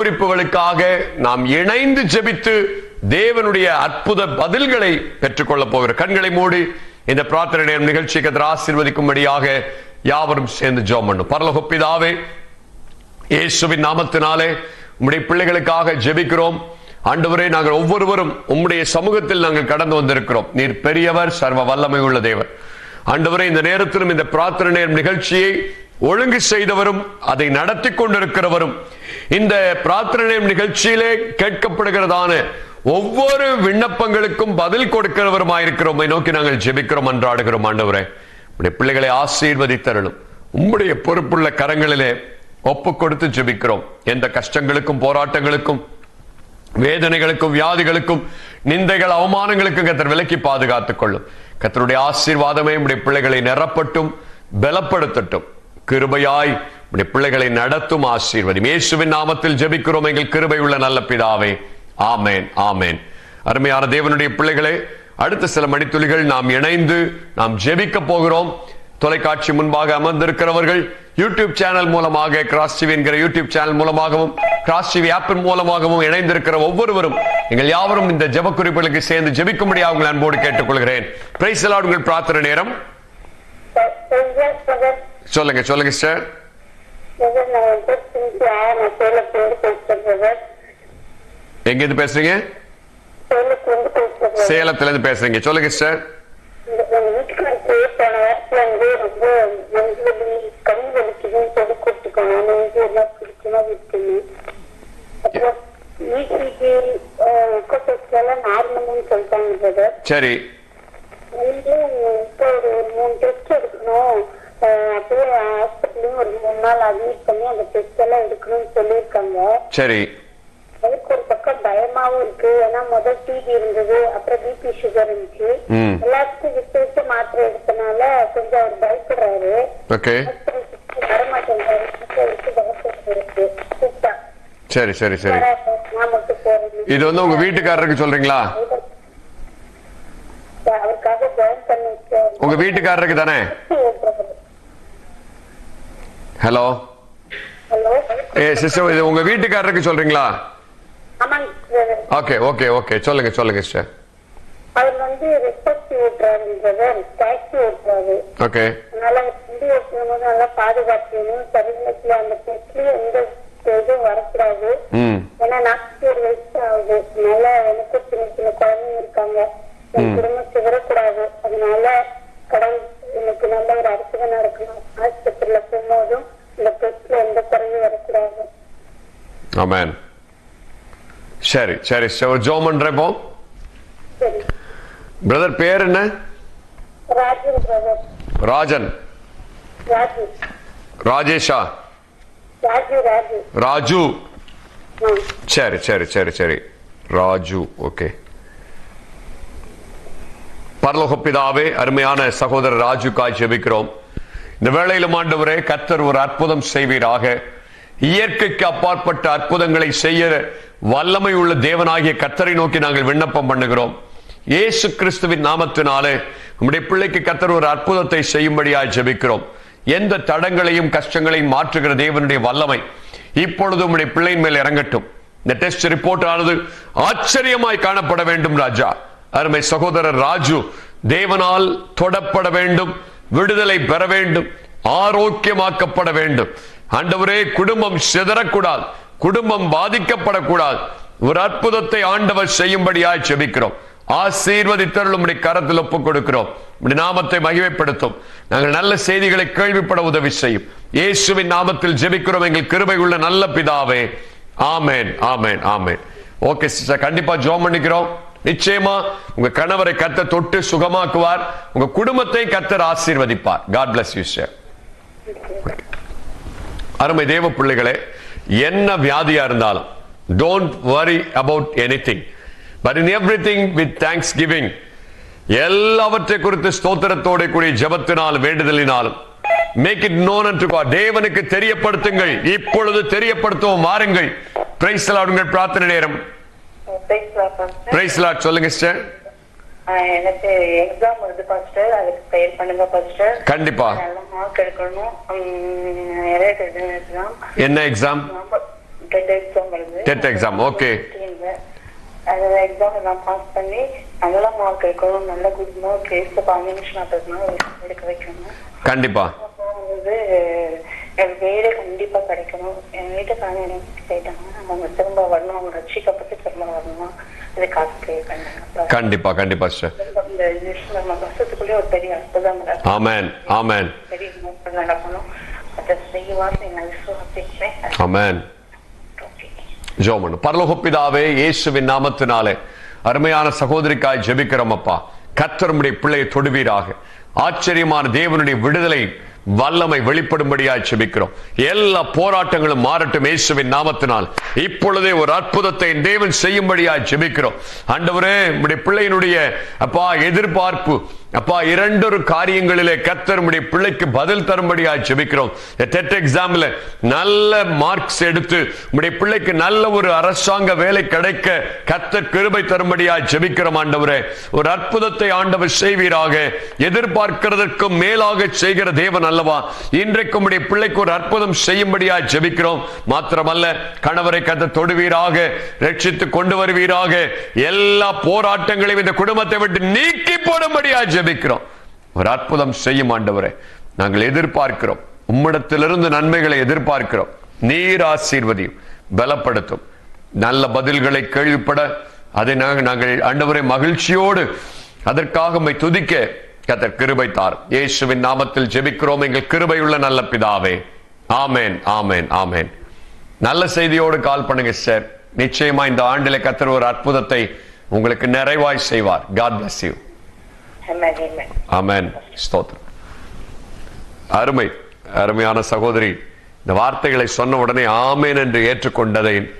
குறிப்புகளுக்காக நாம் இணைந்து ஜெபித்து தேவனுடைய அற்புத பதில்களை பெற்றுக்கொள்ள போகிற கண்களை மூடி இந்த பிரார்த்தனை நிகழ்ச்சிக்கு கர்த்தர் ஆசீர்வதிக்கும்படியாக யாவரும் சேர்ந்து ஜோம் பண்ணும். பரலோக இயேசுவின் நாமத்தினாலே உம்முடைய பிள்ளைகளுக்காக ஜெபிக்கிறோம். ஆண்டவரே நாங்கள் ஒவ்வொருவரும் உம்முடைய சமூகத்தில் நாங்கள் கடந்து வந்திருக்கிறோம். நீர் பெரியவர் சர்வ வல்லமை உள்ள தேவர் ஆண்டவரே இந்த நேரத்திலும் இந்த பிரார்த்தனை நேரம் நிகழ்ச்சியை ஒழுங்கு செய்தவரும் அதை நடத்தி கொண்டிருக்கிறவரும். இந்த பிரார்த்தனை நிகழ்ச்சியிலே கேட்கப்படுகிறதான ஒவ்வொரு விண்ணப்பங்களுக்கும் பதில் கொடுக்கிறவருமாயிருக்கிறோம். நோக்கி நாங்கள் ஜெபிக்கிறோம் அன்றாடுகிறோம் ஆண்டவரே. உடைய பிள்ளைகளை ஆசீர்வதித்தரணும் உம்முடைய பொறுப்புள்ள கரங்களிலே ஒப்பு கொடுத்து ஜெபிக்கிறோம். எந்த கஷ்டங்களுக்கும் போராட்டங்களுக்கும் வேதனைகளுக்கும் வியாதிகளுக்கும் நிந்தைகள் அவமானங்களுக்கும் கத்தர் விலக்கி பாதுகாத்துக் கொள்ளும். கத்தருடைய ஆசீர்வாதமே உடைய பிள்ளைகளை நிரப்பட்டும் பலப்படுத்தட்டும். கிருபையாய் உடைய பிள்ளைகளை நடத்தும் ஆசீர்வதி இயேசுவின் நாமத்தில் ஜெபிக்கிறோம். எங்கள் கிருபை உள்ள நல்ல பிதாவே. ஆமேன் ஆமேன். அருமையான தேவனுடைய பிள்ளைகளே அடுத்த சில மணித்துளிகள் நாம் இணைந்து நாம் ஜெபிக்க போகிறோம். தொலைக்காட்சி முன்பாக அமர்ந்திருக்கிறவர்கள் யூடியூப் சேனல் மூலமாக கிராஸ் டிவி என்கிற யூடியூப் சேனல் மூலமாகவும் கிராஸ் டிவி ஆப்பின் மூலமாகவும் இணைந்திருக்கிற ஒவ்வொருவரும் எங்கள் யாவரும் இந்த ஜெப குறிப்புகளுக்கு சேர்ந்து ஜெபிக்கும்படியாக உங்கள் அன்போடு கேட்டுக்கொள்கிறேன். பிரைஸ் உங்கள் பிரார்த்தனை நேரம். சொல்லுங்க சொல்லுங்க சார் எங்க இருந்து பேசுறீங்க? சேலத்துல இருந்து பேசுறீங்க. சொல்லுங்க சார். சரி இப்போ ஒரு மூணு டெஸ்ட் எடுக்கணும். அப்படியே ஹாஸ்பிட்டலையும் ஒரு மூணு நாள் அட்மிட் பண்ணி அந்த டெஸ்ட் எல்லாம் எடுக்கணும்னு சொல்லியிருக்காங்க. சரி. அதுக்கு ஒரு பக்கம் பயமாவும் இருக்கு. ஏன்னா முதல் டிபி இருந்தது அப்புறம் பிபி சுகர் இருந்துச்சு. எல்லாத்துக்கும் விட்டு விட்டு மாத்திரை எடுத்தனால கொஞ்சம் அவர் பயப்படுறாரு. வரமாட்டேங்கிறாரு சரி சரி சரி இது வந்து உங்க வீட்டுக்காரருக்கு சொல்றீங்களா? உங்க வீட்டுக்காரருக்கு தானே? ஹலோ ஏ சிஸ்டர் இது உங்க வீட்டுக்காரருக்கு சொல்றீங்களா. ஓகே ஓகே ஓகே சொல்லுங்க சொல்லுங்க சிஸ்டர் அவர் வந்து ரெஸ்பெக்ட் ஓட்டுறாருன்றத டாக்ஸி ஓட்டுறாரு. ஓகே அதனால வண்டி போது நல்லா பாதுகாக்கணும் சரீரத்துல அந்த டெஸ்ட்லயும் எந்த இதுவும் வரக்கூடாது. ஏன்னா நாற்பத்தி ஒரு வயசு ஆகுது. அதனால எனக்கு சின்ன சின்ன குழந்தைங்க இருக்காங்க. என் குடும்பம் சிதறக்கூடாது அதனால கடவுள் எனக்கு நல்ல ஒரு அற்புதம் நடக்கணும் ஆஸ்பத்திரியில போகும்போதும் இந்த டெஸ்ட்ல எந்த குறையும் வரக்கூடாது. ஆமேன். சரி சரி சரி ஒரு ஜோம் சரி. பிரதர் பேர் என்ன? ராஜு பிரதர் ராஜன். ராஜு. ராஜேஷா? ராஜு ராஜு. ராஜு. ஆ. சரி சரி சரி சரி. ராஜு ஓகே. பரலோக பிதாவே அருமையான சகோதரர் ராஜுக்காய் ஜெபிக்கிறோம். இந்த வேளையிலும் ஆண்டவரே கத்தர் ஒரு அற்புதம் செய்வீராக. இயற்கைக்கு அப்பாற்பட்ட அற்புதங்களை செய்ய வல்லமை உள்ள தேவனாகிய கத்தரை நோக்கி நாங்கள் விண்ணப்பம் பண்ணுகிறோம். இயேசு கிறிஸ்துவின் நாமத்தினாலே நம்முடைய பிள்ளைக்கு கத்தர் ஒரு அற்புதத்தை செய்யும்படியாய் ஜெபிக்கிறோம். எந்த தடங்களையும் கஷ்டங்களையும் மாற்றுகிற தேவனுடைய வல்லமை இப்பொழுது உம்முடைய பிள்ளையின் மேல் இறங்கட்டும். இந்த டெஸ்ட் ரிப்போர்ட் ஆனது ஆச்சரியமாய் காணப்பட வேண்டும் ராஜா. அருமை சகோதரர் ராஜு தேவனால் தொடப்பட வேண்டும் விடுதலை பெற வேண்டும் ஆரோக்கியமாக்கப்பட வேண்டும். ஆண்டவரே குடும்பம் சிதறக்கூடாது குடும்பம் பாதிக்கப்படக்கூடாது. ஒரு அற்புதத்தை ஆண்டவர் செய்யும்படியாய் செபிக்கிறோம் ஆசீர்வதித்தருளும் கரத்தில் ஒப்புக் கொடுக்கிறோம். இப்படி நாமத்தை மகிமைப்படுத்தும். நாங்கள் நல்ல செய்திகளை கேள்விப்பட உதவி செய்யும். இயேசுவின் நாமத்தில் ஜெபிக்கிறோம். எங்கள் கிருபை உள்ள நல்ல பிதாவே. ஆமேன் ஆமேன் ஆமேன். ஓகே சிஸ்டர் கண்டிப்பா ஜோம் பண்ணிக்கிறோம். நிச்சயமா உங்க கணவரை கத்த தொட்டு சுகமாக்குவார். உங்க குடும்பத்தை கத்தர் ஆசீர்வதிப்பார். காட் பிளஸ் யூ சார் அருமை தேவ பிள்ளைகளே என்ன வியாதியா இருந்தாலும் don't worry about anything but in everything with thanksgiving எல்லாவற்றை குறித்து ஸ்தோத்திரத்தோட கூடிய ஜபத்தினால் வேண்டுதலினாலும் மேக் இட் நோன் அண்ட் தேவனுக்கு தெரியப்படுத்துங்கள். இப்பொழுது தெரியப்படுத்துவோம். வாருங்கள். பிரைஸ் பிரார்த்தனை நேரம் பிரைஸ் லாட் சொல்லுங்க சிஸ்டர் எனக்கு எக்ஸாம் வருது பாஸ்டர் அதுக்கு ப்ரேயர் பண்ணுங்க பாஸ்டர் கண்டிப்பா. நல்ல மார்க் எடுக்கணும். எக்ஸாம் என்ன எக்ஸாம் டெட் எக்ஸாம் வருது. TET exam, okay. அந்த எக்ஸாம் எல்லாம் பாஸ் பண்ணி நல்ல மார்க் எடுக்கணும் நல்ல குட் மார்க் கேஸ் காம்பினேஷன் எடுக்க வைக்கணும். கண்டிப்பா. வந்து எனக்கு வேலை கண்டிப்பா கிடைக்கணும். என் வீட்டுக்காரங்க எனக்கு கேட்டாங்க அவங்க திரும்ப வரணும். அவங்க ரட்சிக்கப்பட்டு திரும்ப வரணும் இதுக்காக ப்ரே பண்ணாங்க. கண்டிப்பா கண்டிப்பா சார் இந்த வருஷத்துக்குள்ளே ஒரு பெரிய அற்புதம். ஆமென் ஆமென். பெரிய நடக்கணும். அதை செய்வார்னு நான் விசுவாசிக்கிறேன் ஆமென். ஓகே ஜெபம் பண்ணு. பரலோக பிதாவே இயேசுவின் நாமத்தினாலே அருமையான சகோதரிக்காய் ஜெபிக்கிறோம் அப்பா. கத்தருடைய பிள்ளையை தொடுவீராக. ஆச்சரியமான தேவனுடைய விடுதலை வல்லமை வெளிப்படும்படியாய் செபிக்கிறோம். எல்லா போராட்டங்களும் மாறட்டும் இயேசுவின் நாமத்தினால். இப்பொழுதே ஒரு அற்புதத்தை தேவன் செய்யும்படியாய் செபிக்கிறோம். ஆண்டவரே உம்முடைய பிள்ளையினுடைய அப்பா எதிர்பார்ப்பு அப்பா இரண்டொரு காரியங்களிலே கத்தர் பிள்ளைக்கு பதில் தரும்படியாய் ஜெபிக்கிறோம். டெட் எக்ஸாம்ல நல்ல மார்க்ஸ் எடுத்து உம்முடைய பிள்ளைக்கு நல்ல ஒரு அரசாங்க வேலை கிடைக்க கத்த கிருபை தரும்படியாய் ஜெபிக்கிறோம் ஆண்டவரே. ஒரு அற்புதத்தை ஆண்டவர் செய்வீராக. எதிர்பார்க்கிறதற்கு மேலாக செய்கிற தேவன் அல்லவா. இன்றைக்கு உடைய பிள்ளைக்கு ஒரு அற்புதம் செய்யும்படியாய் ஜெபிக்கிறோம். மாத்திரமல்ல கணவரை கத்த தொடுவீராக ரட்சித்து கொண்டு வருவீராக. எல்லா போராட்டங்களையும் இந்த குடும்பத்தை விட்டு நீக்கி போடும்படியா ஜெபிக்கிறோம். ஒரு அற்புதம் செய்யும் ஆண்டவரே நாங்கள் எதிர்பார்க்கிறோம். உம்மிடத்திலிருந்து நன்மைகளை எதிர்பார்க்கிறோம். நீர் ஆசீர்வதியும் பலப்படுத்தும். நல்ல பதில்களை கேள்விப்பட அதை நாங்கள் நாங்கள் ஆண்டவரை மகிழ்ச்சியோடு அதற்காக துதிக்க கத்தர் கிருபை தார். இயேசுவின் நாமத்தில் ஜெபிக்கிறோம். எங்கள் கிருபையுள்ள நல்ல பிதாவே. ஆமேன் ஆமேன் ஆமேன். நல்ல செய்தியோடு கால் பண்ணுங்க சார். நிச்சயமா இந்த ஆண்டில கத்தர் ஒரு அற்புதத்தை உங்களுக்கு நிறைவாய் செய்வார். காட் பிளஸ் யூ ஸ்தோத்திரம். அருமை அருமையான சகோதரி இந்த வார்த்தைகளை சொன்ன உடனே ஆமேன் என்று ஏற்றுக்கொண்டதை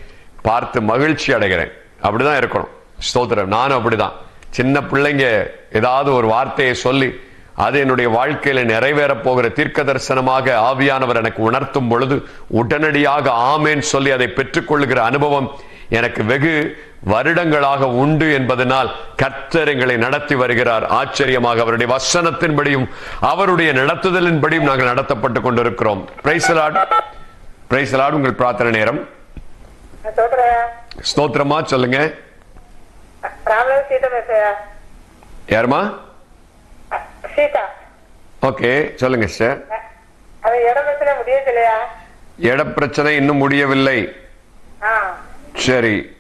பார்த்து மகிழ்ச்சி அடைகிறேன். அப்படிதான் இருக்கணும். ஸ்தோத்திரம். நானும் அப்படிதான். சின்ன பிள்ளைங்க ஏதாவது ஒரு வார்த்தையை சொல்லி அது என்னுடைய வாழ்க்கையில நிறைவேறப் போகிற தீர்க்க தரிசனமாக ஆவியானவர் எனக்கு உணர்த்தும் பொழுது உடனடியாக ஆமேன் சொல்லி அதை பெற்றுக்கொள்ளுகிற அனுபவம் எனக்கு வெகு வருடங்களாக உண்டு என்பதனால் கர்த்தர் எங்களை நடத்தி வருகிறார். ஆச்சரியமாக அவருடைய வசனத்தின்படியும் அவருடைய நடத்துதலின்படியும் நாங்கள் நடத்தப்பட்டு கொண்டிருக்கிறோம். உங்கள் பிரார்த்தனை நேரம். ஸ்தோத்திரமா சொல்லுங்க. யாருமா சீதா ஓகே சொல்லுங்க சார் இட பிரச்சனை இன்னும் முடியவில்லை. சரி.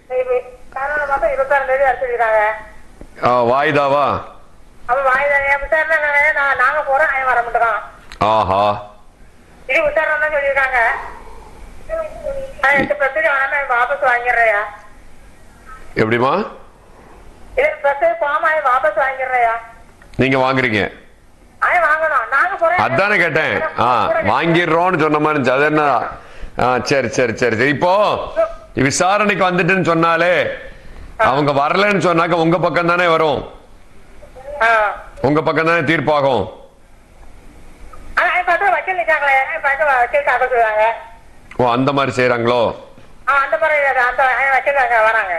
வாய்தாவா? ஆஹா. இது விசாரணை சொல்லியிருக்காங்க. வாபஸ் வாங்கிடுறையா எப்படிமா வாபஸ் வாங்கிடுறையா நீங்க வாங்குறீங்க. அதானே கேட்டேன். ஆ வாங்கிடுறோம்னு சொன்ன மாதிரி இருந்துச்சு. அது என்ன? ஆ சரி சரி சரி சரி. இப்போ விசாரணைக்கு வந்துட்டுன்னு சொன்னாலே அவங்க வரலன்னு சொன்னாக்க உங்க பக்கம் தானே வரும். உங்க பக்கம் தானே தீர்ப்பாகும். ஓ அந்த மாதிரி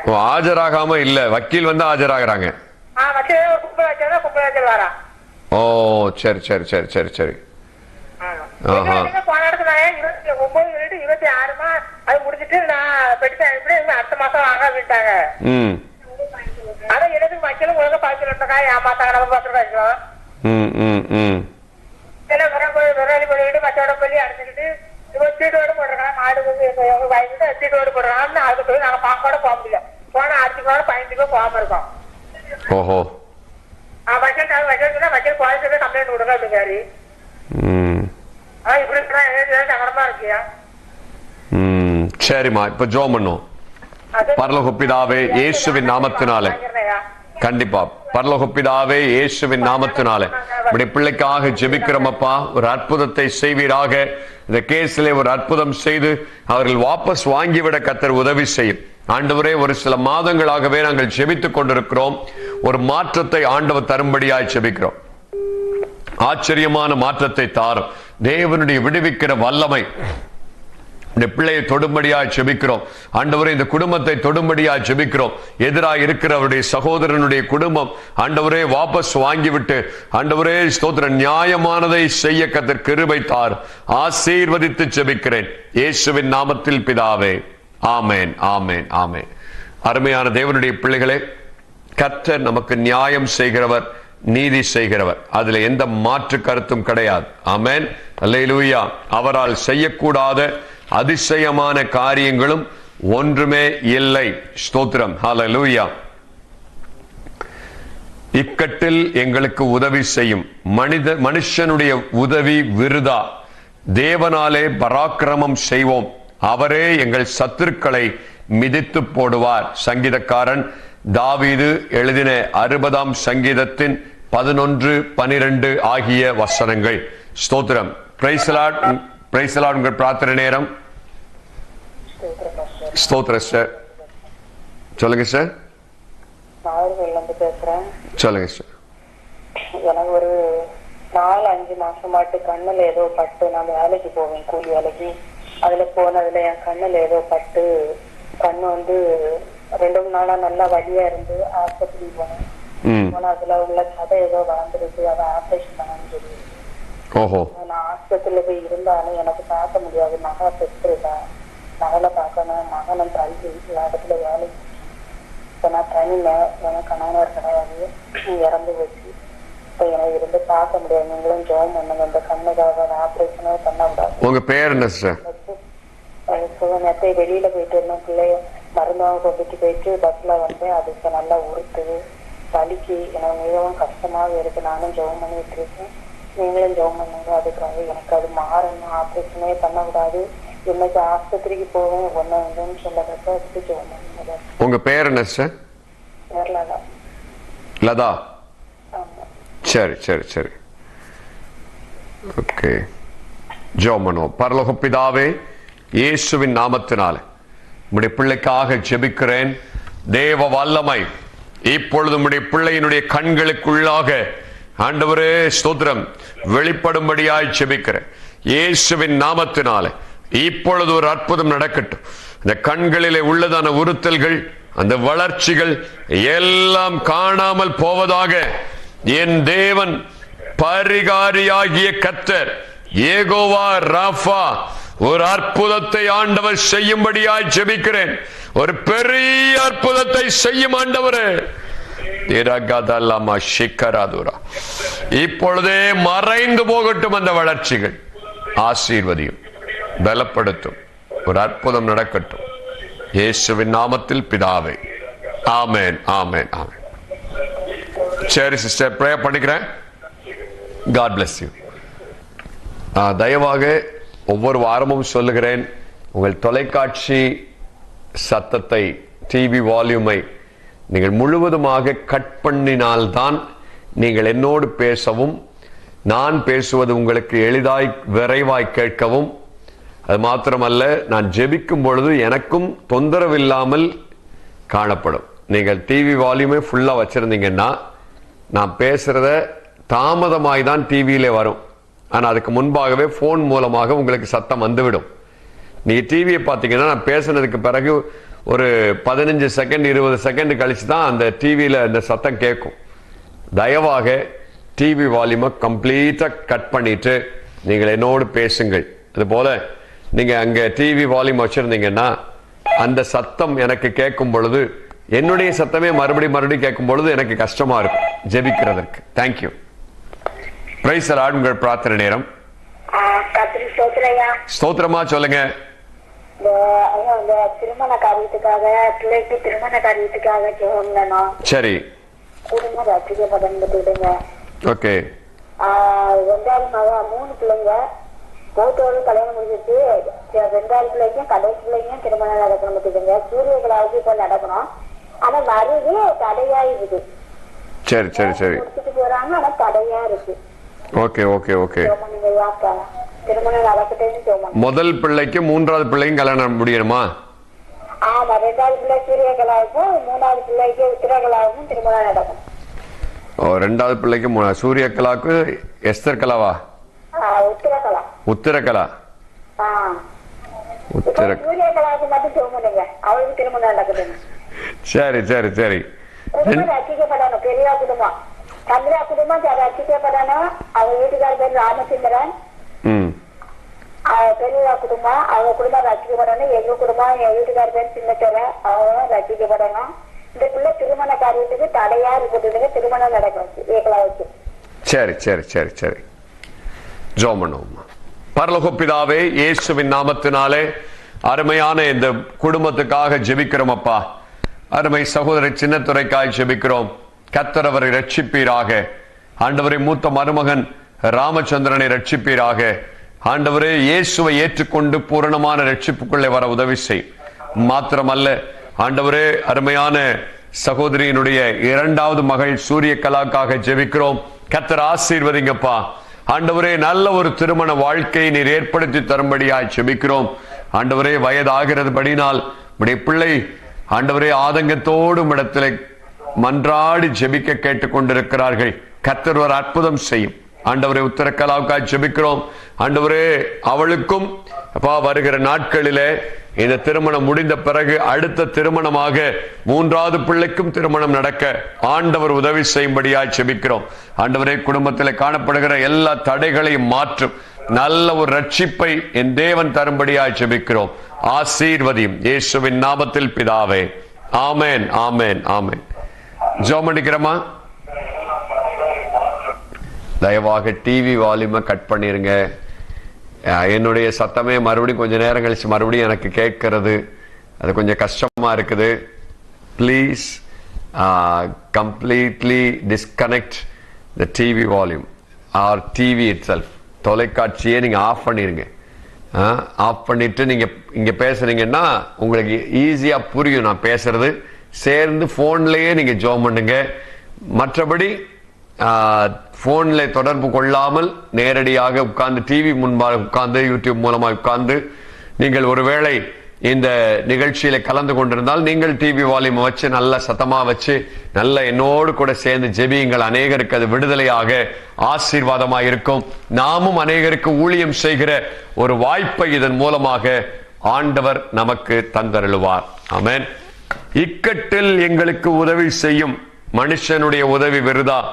ஓ ஆஜராகாம இல்ல வக்கீல் வந்து ஆஜராகிறாங்க. ஓ சரி சரி சரி சரி சரி. போன இடத்துல இருபத்தி ஒன்பது இருபத்தி இருபத்தி ஆறுமா அது முடிச்சிட்டு நான் பெருசா எப்படி அடுத்த மாசம் வாங்க அதான் எனக்கு மக்களும் ஒழுங்கா பாத்துருக்கா ஏமாத்தாங்க நம்ம பாத்துருக்கோம் சில விரை போய் விரைவி போயிட்டு மச்சோட போய் அடிச்சுக்கிட்டு இவன் சீட்டோடு போடுறாங்க மாடு வயசுல சீட்டோடு போடுறாங்க அதுக்கு போய் நாங்க பாக்கோட போக முடியல. போனா அடிச்சுக்கோட பயந்துக்கோ போகாம இருக்கோம். ஓஹோ. வக்கீல் வக்கீல் வக்கீல் குவாலிட்டி கம்ப்ளைண்ட் விடுங்க அப்படிங்காரு சரிம்மா இப்ப ஜோம் பண்ணும். அது- பரலோக பிதாவே இயேசுவின் நாமத்தினாலே? கண்டிப்பா. பரலோக பிதாவே இயேசுவின் நாமத்தினாலே. இப்படி பிள்ளைக்காக ஜெபிக்கிறோமப்பா ஒரு அற்புதத்தை செய்வீராக. இந்த கேஸ்ல ஒரு அற்புதம் செய்து அவர்கள் வாபஸ் வாங்கிவிட கத்தர் உதவி செய்யும். ஆண்டவரே ஒரு சில மாதங்களாகவே நாங்கள் ஜெபித்துக் கொண்டிருக்கிறோம். ஒரு மாற்றத்தை ஆண்டவர் தரும்படியாய் ஜெபிக்கிறோம். ஆச்சரியமான மாற்றத்தை தாரும். தேவனுடைய விடுவிக்கிற வல்லமை. இந்த பிள்ளையை தொடும்படியாய் செபிக்கிறோம். ஆண்டவரே இந்த குடும்பத்தை தொடும்படியாய் செபிக்கிறோம். எதிராக இருக்கிறவருடைய சகோதரனுடைய குடும்பம் ஆண்டவரே வாபஸ் வாங்கிவிட்டு ஆண்டவரே ஸ்தோத்திர நியாயமானதை செய்ய கத்தர் கிருபை தார். ஆசீர்வதித்து செபிக்கிறேன். இயேசுவின் நாமத்தில் பிதாவே. ஆமேன் ஆமேன் ஆமேன். அருமையான தேவனுடைய பிள்ளைகளே கர்த்தர் நமக்கு நியாயம் செய்கிறவர். நீதி செய்கிறவர். அதுல எந்த மாற்று கருத்தும் கிடையாது. அமேன் அவரால் செய்யக்கூடாத அதிசயமான காரியங்களும் ஒன்றுமே இல்லை. ஸ்தோத்திரம். இக்கட்டில் எங்களுக்கு உதவி செய்யும். மனித மனுஷனுடைய உதவி விருதா? தேவனாலே பராக்கிரமம் செய்வோம். அவரே எங்கள் சத்துருக்களை மிதித்து போடுவார். சங்கீதக்காரன் தாவீது எழுதின அறுபதாம் சங்கீதத்தின் பதினொன்று பனிரெண்டு ஆகிய வசனங்கள். ஸ்தோத்திரம். பிரைசலாட் பிரைசலாட் உங்கள் பிரார்த்தனை நேரம். ஸ்தோத்திரம் சார் சொல்லுங்க சார் சொல்லுங்க சார் எனக்கு ஒரு நாலு அஞ்சு மாசமாட்டு கண்ணுல ஏதோ பட்டு நான் வேலைக்கு போவேன் கூலி வேலைக்கு. அதுல போனதுல என் கண்ணுல ஏதோ பட்டு கண்ணு வந்து ரெண்டு மூணு நாளா நல்லா வலியா இருந்து ஆஸ்பத்திரி போனேன். போனா அதுல உள்ள சதை ஏதோ வளர்ந்துருக்கு. அதை ஆபரேஷன் பண்ணணும்னு சொல்லி. ஓஹோ. நான் ஆஸ்பத்திரியில போய் இருந்தாலும் எனக்கு பார்க்க முடியாது. மகா பெற்றிருக்கா மகளை பார்க்கணும். மகனும் எல்லா இடத்துல வேலைக்கு இப்போ நான் தனிமை எனக்கு கணவர் கிடையாது. இறந்து போச்சு. இப்போ எனக்கு இருந்து பார்க்க முடியாது. நீங்களும் ஜோம் பண்ணுங்க. இந்த கண்ணுக்காக ஆப்ரேஷனே பண்ண விடாது உங்க பேர் என்ன சார் வெளியில போயிட்டு இருந்தோம் பிள்ளைய மருந்தாக கொண்டுட்டு போயிட்டு பஸ்ல வந்தேன் அது இப்போ நல்லா உறுத்துது வலிக்கு. எனக்கு மிகவும் கஷ்டமாக இருக்கு. நானும் ஜெபம் பண்ணிட்டு இருக்கேன். நீங்களும் ஜெபம் பண்ணுங்க. அதுக்காக எனக்கு அது மாறணும். ஆப்ரேஷனே பண்ண விடாது இன்னைக்கு ஆஸ்பத்திரிக்கு போவேன் ஒன்று ஒன்றுன்னு சொல்லப்பட்ட அதுக்கு ஜெபம் பண்ணுங்க. உங்க பேர் என்ன சார் தான் லதா? ஆமா. சரி சரி சரி. ஓகே ஜோமனோ பரலோக பிதாவே இயேசுவின் நாமத்தினால. உடைய பிள்ளைக்காக ஜெபிக்கிறேன். தேவ வல்லமை இப்பொழுது உடைய பிள்ளையினுடைய கண்களுக்குள்ளாக ஆண்டவரே ஸ்தோத்திரம் வெளிப்படும்படியாய் ஜெபிக்கிறேன். இயேசுவின் நாமத்தினால இப்பொழுது ஒரு அற்புதம் நடக்கட்டும். இந்த கண்களிலே உள்ளதான உறுத்தல்கள் அந்த வளர்ச்சிகள் எல்லாம் காணாமல் போவதாக என் தேவன் பரிகாரியாகிய கத்தர் ஏகோவா ராஃபா ஒரு அற்புதத்தை ஆண்டவர் செய்யும்படியாய் ஜெபிக்கிறேன். ஒரு பெரிய அற்புதத்தை செய்யும் ஆண்டவரே. இப்பொழுதே மறைந்து போகட்டும் அந்த வளர்ச்சிகள். ஆசீர்வதியும் பலப்படுத்தும் ஒரு அற்புதம் நடக்கட்டும். இயேசுவின் நாமத்தில் பிதாவே. ஆமேன் ஆமேன் ஆமேன். சரி சிஸ்டர் ப்ரேயர் பண்ணிக்கிறேன். காட் பிளஸ் யூ தயவாக ஒவ்வொரு வாரமும் சொல்லுகிறேன் உங்கள் தொலைக்காட்சி சத்தத்தை டிவி வால்யூமை நீங்கள் முழுவதுமாக கட் பண்ணினால்தான் நீங்கள் என்னோடு பேசவும் நான் பேசுவது உங்களுக்கு எளிதாய் விரைவாய் கேட்கவும். அது மாத்திரமல்ல நான் ஜெபிக்கும் பொழுது எனக்கும் தொந்தரவில்லாமல் காணப்படும். நீங்கள் டிவி வால்யூமே ஃபுல்லாக வச்சுருந்தீங்கன்னா நான் பேசுகிறத தாமதமாய் தான் டிவியிலே வரும். ஆனால் அதுக்கு முன்பாகவே ஃபோன் மூலமாக உங்களுக்கு சத்தம் வந்துவிடும். நீங்கள் டிவியை பார்த்தீங்கன்னா நான் பேசுனதுக்கு பிறகு ஒரு பதினஞ்சு செகண்ட் இருபது செகண்ட் கழிச்சு தான் அந்த டிவியில் அந்த சத்தம் கேட்கும். தயவாக டிவி வால்யூமை கம்ப்ளீட்டாக கட் பண்ணிட்டு நீங்கள் என்னோடு பேசுங்கள். அதுபோல் நீங்கள் அங்கே டிவி வால்யூம் வச்சுருந்தீங்கன்னா அந்த சத்தம் எனக்கு கேட்கும் பொழுது என்னுடைய சத்தமே மறுபடியும் மறுபடியும் கேட்கும் பொழுது எனக்கு கஷ்டமாக இருக்கும். ஜெபிக்கிறதற்கு. தேங்க்யூ பிரைஸ் உங்கள் பிரார்த்தனை நேரம். ஸ்தோத்திரமா சொல்லுங்க. திருமண காரியத்துக்காக பிள்ளைக்கு திருமண காரியத்துக்காக சொல்லணும் சரி. குடும்ப ரசிக்கப்படம் விடுங்க. ஓகே. ரெண்டாவது மகன் மூணு பிள்ளைங்க. மூத்தோடு கல்யாணம் முடிஞ்சிச்சு சரி, ரெண்டாவது பிள்ளைக்கும் கடைசி பிள்ளைக்கும் திருமணம் நடக்கணும் விட்டுடுங்க சூரிய விழாவுக்கு இப்ப நடக்கணும். ஆனா வருது தடையா இருக்குது சரி சரி. சரி போறாங்க ஆனா தடையா இருக்கு ஓகே ஓகே ஓகே. முதல் பிள்ளைக்கு மூன்றாவது பிள்ளையும் கல்யாணம் முடியணுமா? ஆமா ரெண்டாவது பிள்ளை சூரியகலாவுக்கும் மூணாவது பிள்ளைக்கு உத்திரகலாவுக்கும் திருமணம் நடக்கும். ஓ ரெண்டாவது பிள்ளைக்கு மூணா- சூரிய கலாக்கு எஸ்தர் கலாவா? உத்திரகலா உத்திரகலா உத்திர சூரியகலாவுக்கு மட்டும் சோமனுங்க அவளுக்கு திருமணம் நடக்குதுங்க சரி சரி சரி. பெரிய குடும்பம். சந்திரா குடும்பம் ரசிக்கப்படணும் அவங்க வீட்டுக்கார பேர் ராமச்சந்திரன் பெரியவா குடும்பம் அவங்க குடும்பம் ரசிக்கப்படணும் எங்க குடும்பம்? என் வீட்டுக்கார பேர் சின்ன பேர அவங்களும் ரசிக்கப்படணும் இந்த பிள்ளை திருமண காரியத்துக்கு தடையா இருக்கிறதுக்கு திருமணம் நடக்கும். ஏக்கலா வச்சு. சரி சரி சரி சரி. ஜோம் பண்ணுவோம். பரலோக பிதாவே இயேசுவின் நாமத்தினாலே அருமையான இந்த குடும்பத்துக்காக ஜெபிக்கிறோம் அப்பா. அருமை சகோதரி சின்னத்துறைக்காய் ஜெபிக்கிறோம். கத்தரவரை ரட்சிப்பீராக ஆண்டவரை மூத்த மருமகன் ராமச்சந்திரனை ரட்சிப்பீராக ஆண்டவரே இயேசுவை ஏற்றுக்கொண்டு பூரணமான ரட்சிப்புக்குள்ளே வர உதவி செய். மாத்திரமல்ல ஆண்டவரே அருமையான சகோதரியினுடைய இரண்டாவது மகள் சூரிய கலாக்காக ஜெபிக்கிறோம். கத்தர் ஆசீர்வதிங்கப்பா. ஆண்டவரே நல்ல ஒரு திருமண வாழ்க்கையை நீர் ஏற்படுத்தி தரும்படியாய் ஜெபிக்கிறோம். ஆண்டவரே வயதாகிறது படினால் உடைய பிள்ளை ஆண்டவரே ஆதங்கத்தோடும் இடத்திலே மன்றாடி ஜெபிக்க கேட்டுக்கொண்டிருக்கிறார்கள். கத்தர் ஒரு அற்புதம் செய்யும். ஆண்டவரை உத்தரக்கலாவுக்காய் ஜெபிக்கிறோம். ஆண்டவரே அவளுக்கும் அப்பா வருகிற நாட்களிலே இந்த திருமணம் முடிந்த பிறகு அடுத்த திருமணமாக மூன்றாவது பிள்ளைக்கும் திருமணம் நடக்க ஆண்டவர் உதவி செய்யும்படியாய் ஜெபிக்கிறோம். ஆண்டவரே குடும்பத்தில் காணப்படுகிற எல்லா தடைகளையும் மாற்றும். நல்ல ஒரு ரட்சிப்பை என் தேவன் தரும்படியாய் செபிக்கிறோம் ஆசீர்வதியும். இயேசுவின் நாமத்தில் பிதாவே. ஆமேன் ஆமேன் ஆமேன். ஜோம் அடிக்கிறோமா தயவாக டிவி வால்யூமை கட் பண்ணிருங்க. என்னுடைய சத்தமே மறுபடியும் கொஞ்சம் நேரம் கழிச்சு மறுபடியும் எனக்கு கேட்கறது. அது கொஞ்சம் கஷ்டமா இருக்குது. Please completely disconnect the TV volume or TV itself தொலைக்காட்சியே நீங்கள் ஆஃப் பண்ணிடுங்க ஆஃப் பண்ணிட்டு நீங்கள் இங்கே பேசுறீங்கன்னா உங்களுக்கு ஈஸியாக புரியும் நான் பேசுறது. சேர்ந்து போன்லயே நீங்க ஜோம் பண்ணுங்க. மற்றபடி போன்ல தொடர்பு கொள்ளாமல் நேரடியாக உட்கார்ந்து டிவி முன்பாக உட்கார்ந்து யூடியூப் மூலமாக உட்கார்ந்து நீங்கள் ஒருவேளை இந்த நிகழ்ச்சியில கலந்து கொண்டிருந்தால் நீங்கள் டிவி வால்யூம் வச்சு நல்ல சத்தமா வச்சு நல்ல என்னோடு கூட சேர்ந்து ஜெபியுங்கள். அநேகருக்கு அது விடுதலையாக ஆசீர்வாதமாக இருக்கும். நாமும் அநேகருக்கு ஊழியம் செய்கிற ஒரு வாய்ப்பை இதன் மூலமாக ஆண்டவர் நமக்கு தந்தருளுவார். அமேன் இக்கட்டில் எங்களுக்கு உதவி செய்யும் மனுஷனுடைய உதவி விருதா?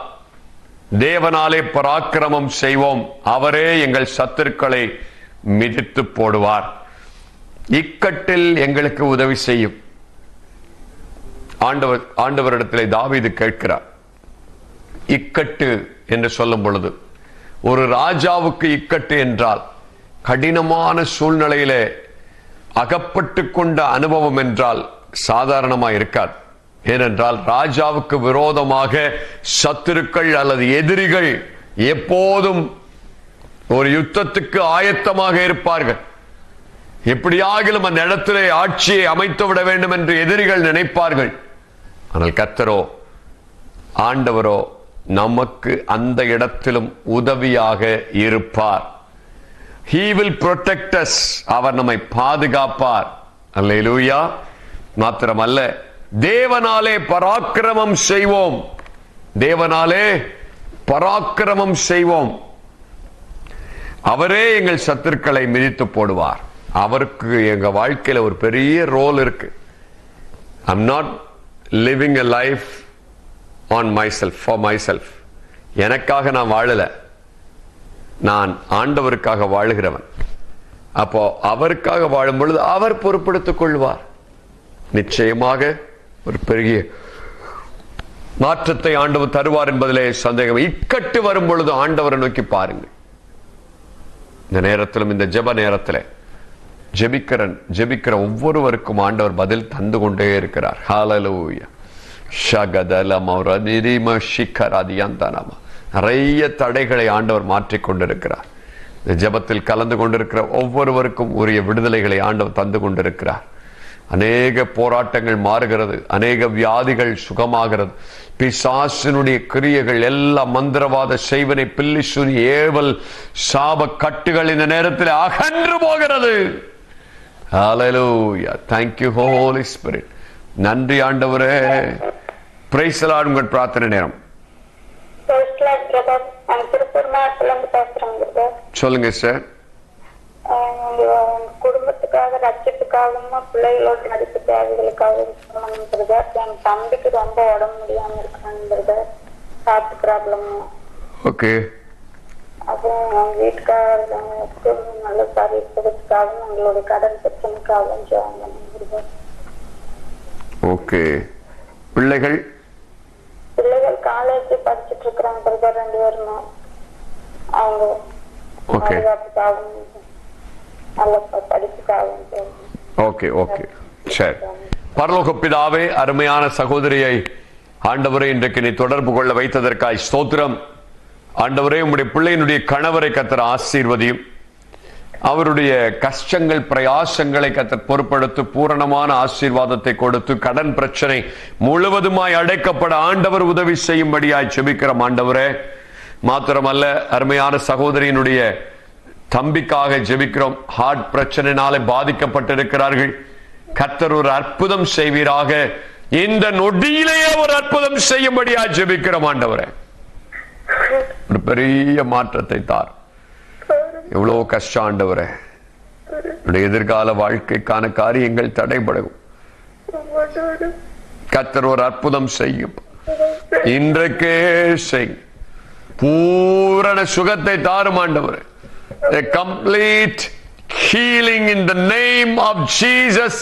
தேவனாலே பராக்கிரமம் செய்வோம். அவரே எங்கள் சத்துருக்களை மிதித்து போடுவார். இக்கட்டில் எங்களுக்கு உதவி செய்யும். ஆண்டவர் ஆண்டவரிடத்திலே தாவீது கேட்கிறார். இக்கட்டு என்று சொல்லும் பொழுது ஒரு ராஜாவுக்கு இக்கட்டு என்றால் கடினமான சூழ்நிலையிலே அகப்பட்டு கொண்ட அனுபவம் என்றால் சாதாரணமா இருக்காது. ஏனென்றால் ராஜாவுக்கு விரோதமாக சத்துருக்கள் அல்லது எதிரிகள் எப்போதும் ஒரு யுத்தத்துக்கு ஆயத்தமாக இருப்பார்கள். எப்படியாகிலும் அந்த இடத்திலே ஆட்சியை அமைத்து விட வேண்டும் என்று எதிரிகள் நினைப்பார்கள். ஆனால் கத்தரோ ஆண்டவரோ நமக்கு அந்த இடத்திலும் உதவியாக இருப்பார். ஹீ வில் ப்ரொடெக்டஸ் அவர் நம்மை பாதுகாப்பார். அல்லேலூயா மாத்திரமல்ல தேவனாலே பராக்கிரமம் செய்வோம். தேவனாலே பராக்கிரமம் செய்வோம். அவரே எங்கள் சத்துருக்களை மிதித்து போடுவார். அவருக்கு எங்க வாழ்க்கையில ஒரு பெரிய ரோல் இருக்கு. I'm not living a life on myself for myself எனக்காக நான் வாழல. நான் ஆண்டவருக்காக வாழுகிறவன். அப்போ அவருக்காக வாழும் பொழுது அவர் பொறுப்படுத்திக் கொள்வார். நிச்சயமாக ஒரு பெரிய மாற்றத்தை ஆண்டவர் தருவார் என்பதிலே சந்தேகம். இக்கட்டு வரும் பொழுது ஆண்டவரை நோக்கி பாருங்கள். இந்த நேரத்திலும் இந்த ஜெப நேரத்தில் ஜெபிக்கிறன் ஜெபிக்கிற ஒவ்வொருவருக்கும் ஆண்டவர் பதில் தந்து கொண்டே இருக்கிறார். ஹalleluya நிரிம நிறைய தடைகளை ஆண்டவர் மாற்றிக் கொண்டிருக்கிறார். இந்த ஜெபத்தில் கலந்து கொண்டிருக்கிற ஒவ்வொருவருக்கும் உரிய விடுதலைகளை ஆண்டவர் தந்து கொண்டிருக்கிறார். அநேக போராட்டங்கள் மாறுகிறது அநேக வியாதிகள் சுகமாகிறது. பிசாசினுடைய கிரியைகள் எல்லா மந்திரவாத செய்வனை பில்லிசுனி ஏவல் சாப கட்டுகள் இந்த நேரத்தில் அகன்று போகிறது. You, Holy Spirit. நன்றி ஆண்டவரே. பிரைசலாட் உங்கள் பிரார்த்தனை நேரம். சொல்லுங்க சார் ரட்சத்துக்காகவும் பிள்ளைகளோட நடிப்பு தேவைகளுக்காகவும் பிரதர் என் தம்பிக்கு ரொம்ப உடம்பு முடியாம இருக்காங்க பிரதர் ஹார்ட் ப்ராப்ளம் ஓகே அப்புறம் வீட்டுக்காரருக்கு நல்ல சாரி இருக்கிறதுக்காகவும் எங்களுடைய கடன் பிரச்சனைக்காகவும் பண்ணிருக்கோம் ஓகே. பிள்ளைகள்? பிள்ளைகள் காலேஜ் படிச்சுட்டு இருக்கிறாங்க பிரதர் ரெண்டு பேருமே? அவங்க Okay. Okay okay. சரி. பரலோக பிதாவே அருமையான சகோதரியை ஆண்டவரே இன்றைக்கு நீ தொடர்பு கொள்ள வைத்ததற்காய் ஸ்தோத்திரம். ஆண்டவரே உம்முடைய பிள்ளையினுடைய கணவரை கத்திர ஆசீர்வதியும். அவருடைய கஷ்டங்கள் பிரயாசங்களை கத்தர் பொறுப்படுத்து பூரணமான ஆசீர்வாதத்தை கொடுத்து கடன் பிரச்சனை முழுவதுமாய் அடைக்கப்பட ஆண்டவர் உதவி செய்யும்படியாய் செபிக்கிறோம் ஆண்டவரே. மாத்திரமல்ல அருமையான சகோதரியினுடைய தம்பிக்காக ஜெபிக்கிறோம். ஹார்ட் பிரச்சனைனாலே பாதிக்கப்பட்டிருக்கிறார்கள். கத்தர் ஒரு அற்புதம் செய்வீராக. இந்த நொடியிலேயே ஒரு அற்புதம் செய்யும்படியா ஜெபிக்கிறோம் ஆண்டவரே. ஒரு பெரிய மாற்றத்தை தார். எவ்வளவு கஷ்டம் ஆண்டவரே. எதிர்கால வாழ்க்கைக்கான காரியங்கள் தடைபடும். கத்தர் ஒரு அற்புதம் செய்யும். இன்றைக்கே செய். பூரண சுகத்தை தாரும் ஆண்டவரே. A complete healing in the name of Jesus.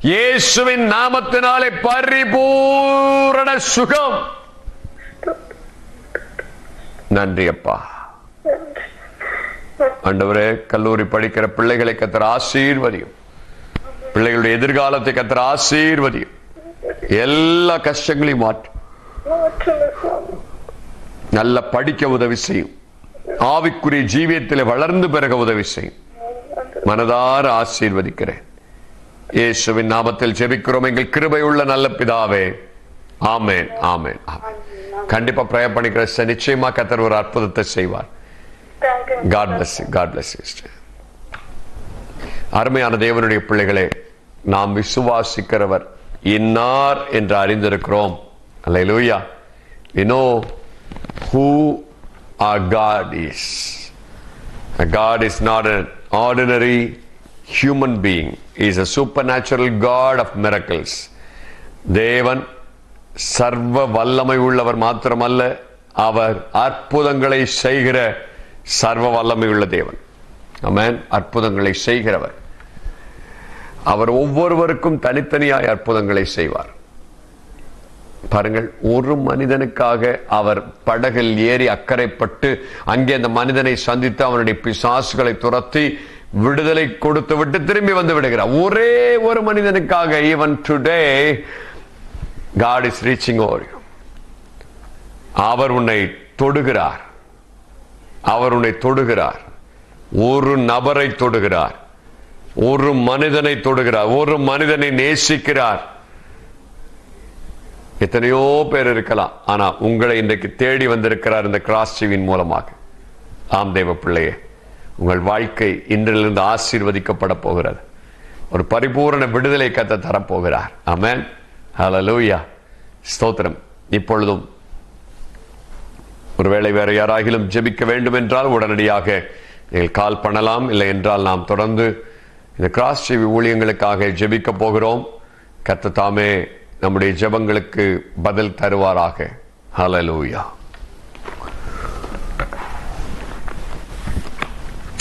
இயேசுவின் நாமத்தினாலே பரிபூரண சுகம். நன்றி அப்பா ஆண்டவரே கல்லூரி படிக்கிற பிள்ளைகளை கத்திர ஆசீர்வதியும். பிள்ளைகளுடைய எதிர்காலத்தை கத்திர ஆசீர்வதியும். எல்லா கஷ்டங்களையும் மாற்றும் நல்ல படிக்க உதவி செய்யும். ஆவிக்குரிய ஜீவியத்தில் வளர்ந்து பிறக உதவி செய்யும். மனதார ஆசீர்வதிக்கிறேன். இயேசுவின் நாமத்தில் ஜெபிக்கிறோம். எங்கள் கிருபை உள்ள நல்ல பிதாவே. ஆமேன் ஆமேன் ஆமேன். கண்டிப்பா பிரயப்பணிக்கிற பண்ணிக்கிற நிச்சயமா கத்தர் ஒரு அற்புதத்தை செய்வார். காட் பிளஸ் காட் பிளஸ் அருமையான தேவனுடைய பிள்ளைகளே நாம் விசுவாசிக்கிறவர் இன்னார் என்று அறிந்திருக்கிறோம். Hallelujah you know who our God is. God is not an ordinary human being. He is a supernatural God of miracles. தேவன் சர்வ வல்லமை உள்ளவர் மாத்திரமல்ல அவர் அற்புதங்களை செய்கிற சர்வ வல்லமை உள்ள தேவன். அமேன் அற்புதங்களை செய்கிறவர். அவர் ஒவ்வொருவருக்கும் தனித்தனியாய் அற்புதங்களை செய்வார். பாருங்கள் ஒரு மனிதனுக்காக அவர் படகில் ஏறி அக்கறைப்பட்டு அங்கே அந்த மனிதனை சந்தித்து அவனுடைய பிசாசுகளை துரத்தி விடுதலை கொடுத்து விட்டு திரும்பி வந்து விடுகிறார். ஒரே ஒரு மனிதனுக்காக even today God is reaching over அவர் உன்னை தொடுகிறார். அவர் உன்னை தொடுகிறார். ஒரு நபரை தொடுகிறார். ஒரு மனிதனை தொடுகிறார். ஒரு மனிதனை நேசிக்கிறார். எத்தனையோ பேர் இருக்கலாம். ஆனா உங்களை இன்றைக்கு தேடி வந்திருக்கிறார் இந்த கிராஸ் டிவியின் மூலமாக. ஆம் தேவ பிள்ளையே உங்கள் வாழ்க்கை இன்றிலிருந்து ஆசீர்வதிக்கப்பட போகிறது. ஒரு பரிபூரண விடுதலை கத்த தரப்போகிறார். ஆமென். லூயா ஸ்தோத்திரம். இப்பொழுதும் ஒருவேளை வேற யாராகிலும் ஜெபிக்க வேண்டும் என்றால் உடனடியாக நீங்கள் கால் பண்ணலாம். இல்லை என்றால் நாம் தொடர்ந்து இந்த கிராஸ் டிவி ஊழியங்களுக்காக ஜெபிக்க போகிறோம். கத்த தாமே நம்முடைய ஜெபங்களுக்கு பதில் தருவாராக. ஹலலூயா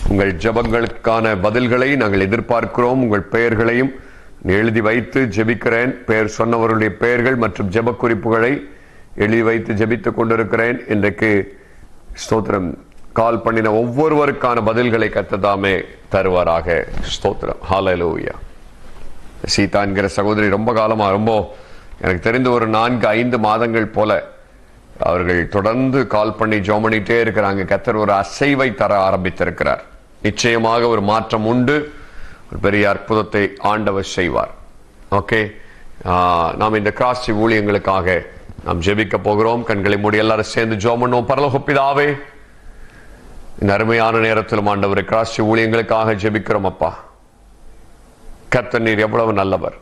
உங்கள் ஜெபங்களுக்கான பதில்களை நாங்கள் எதிர்பார்க்கிறோம். உங்கள் பெயர்களையும் எழுதி வைத்து ஜெபிக்கிறேன். பெயர் சொன்னவர்களுடைய பெயர்கள் மற்றும் ஜெப குறிப்புகளை எழுதி வைத்து ஜெபித்துக் கொண்டிருக்கிறேன். இன்றைக்கு ஸ்தோத்திரம். கால் பண்ணின ஒவ்வொருவருக்கான பதில்களை கத்ததாமே தருவாராக. ஸ்தோத்திரம். ஹாலலூயா சீதா என்கிற சகோதரி ரொம்ப காலமா ரொம்ப எனக்கு தெரிந்த ஒரு நான்கு ஐந்து மாதங்கள் போல அவர்கள் தொடர்ந்து கால் பண்ணி ஜோம் பண்ணிட்டே இருக்கிறாங்க. கத்தர் ஒரு அசைவை தர ஆரம்பித்திருக்கிறார். நிச்சயமாக ஒரு மாற்றம் உண்டு. ஒரு பெரிய அற்புதத்தை ஆண்டவர் செய்வார். ஓகே? நாம் இந்த கிராஸ்டி ஊழியங்களுக்காக நாம் ஜெபிக்க போகிறோம். கண்களை மூடி எல்லாரும் சேர்ந்து ஜோம் பண்ணுவோம் பரலோக இந்த அருமையான நேரத்திலும் ஆண்டவர் கிராஸ்டி ஊழியங்களுக்காக ஜெபிக்கிறோம் அப்பா. கத்தர் நீர் எவ்வளவு நல்லவர்.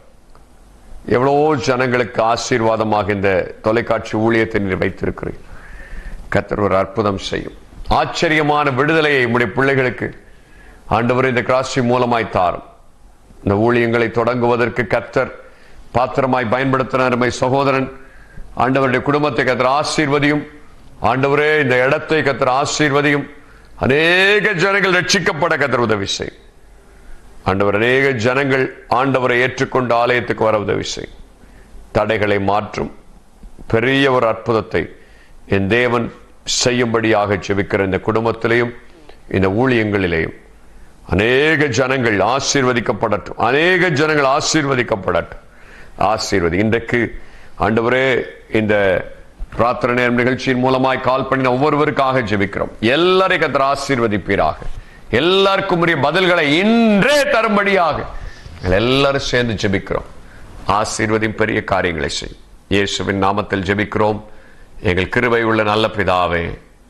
எவ்வளவோ ஜனங்களுக்கு ஆசீர்வாதமாக இந்த தொலைக்காட்சி ஊழியத்தை நீர் வைத்திருக்கிறீர். கத்தர் ஒரு அற்புதம் செய்யும். ஆச்சரியமான விடுதலையை உம்முடைய பிள்ளைகளுக்கு ஆண்டவர் இந்த கிராசி மூலமாய் தாரும். இந்த ஊழியங்களை தொடங்குவதற்கு கத்தர் பாத்திரமாய் பயன்படுத்தின அருமை சகோதரன். ஆண்டவருடைய குடும்பத்தை கத்திர ஆசீர்வதியும். ஆண்டவரே இந்த இடத்தை கத்திர ஆசீர்வதியும். அநேக ஜனங்கள் ரட்சிக்கப்பட கத்திர உதவி செய்யும். ஆண்டவர் அநேக ஜனங்கள் ஆண்டவரை ஏற்றுக்கொண்டு ஆலயத்துக்கு வர உதவி செய்யும் தடைகளை மாற்றும். பெரிய ஒரு அற்புதத்தை என் தேவன் செய்யும்படியாக செபிக்கிற இந்த குடும்பத்திலேயும் இந்த ஊழியங்களிலேயும் அநேக ஜனங்கள் ஆசீர்வதிக்கப்படட்டும். அநேக ஜனங்கள் ஆசீர்வதிக்கப்படட்டும். ஆசீர்வதி. இன்றைக்கு ஆண்டவரே இந்த பிரார்த்தனை நேரம் நிகழ்ச்சியின் மூலமாய் கால் பண்ணின ஒவ்வொருவருக்காக ஜெபிக்கிறோம். எல்லாரையும் கத்திர ஆசீர்வதிப்பீராக. எல்லாருக்கும் உரிய பதில்களை இன்றே தரும்படியாக எல்லாரும் சேர்ந்து ஜெபிக்கிறோம். ஆசீர்வதியும் பெரிய காரியங்களை செய்யும். இயேசுவின் நாமத்தில் ஜெபிக்கிறோம். எங்கள் கிருவை உள்ள நல்ல பிதாவே.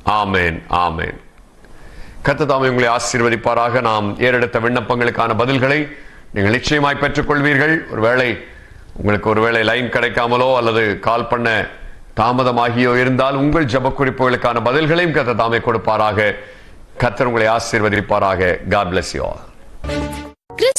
ஆமேன் ஆமேன். கத்ததாமை உங்களை ஆசீர்வதிப்பாராக. நாம் ஏறெடுத்த விண்ணப்பங்களுக்கான பதில்களை நீங்கள் நிச்சயமாய் பெற்றுக் கொள்வீர்கள் ஒருவேளை உங்களுக்கு ஒருவேளை லைன் கிடைக்காமலோ அல்லது கால் பண்ண தாமதமாகியோ இருந்தால் உங்கள் ஜப குறிப்புகளுக்கான பதில்களையும் கத்த தாமே கொடுப்பாராக. கத்தர் உங்களை ஆசீர்வதிப்பாராக. God bless you all